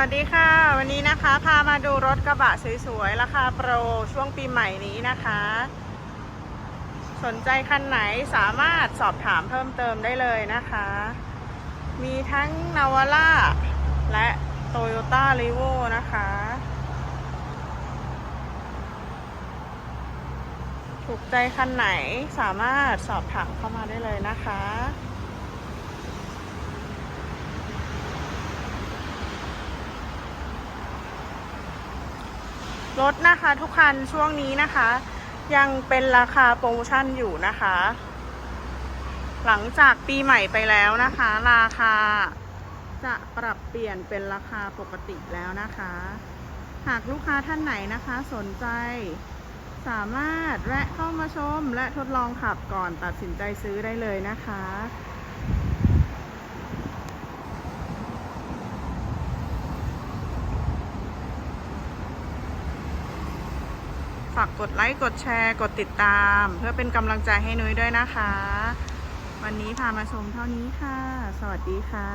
วัสดีค่ะ วันนี้นะคะ พามาดูรถกระบะสวยๆ ราคาโปรช่วงปีใหม่นี้นะคะ สนใจคันไหนสามารถสอบถามเพิ่มเติมได้เลยนะคะ มีทั้งนาวาร่าและโตโยต้ารีโวนะคะ ถูกใจคันไหนสามารถสอบถามเข้ามาได้เลยนะคะ รถนะคะทุกคันช่วงนี้นะคะ ยังเป็นราคาโปรโมชั่นอยู่นะคะ หลังจากปีใหม่ไปแล้วนะคะ ราคาจะปรับเปลี่ยนเป็นราคาปกติแล้วนะคะ หากลูกค้าท่านไหนนะคะ สนใจ สามารถแวะเข้ามาชมและทดลองขับก่อนตัดสินใจซื้อได้เลยนะคะ ฝากกดไลค์ กดแชร์ กดติดตาม เพื่อเป็นกำลังใจให้นุ้ยด้วยนะคะ วันนี้พามาชมเท่านี้ค่ะ สวัสดีค่ะ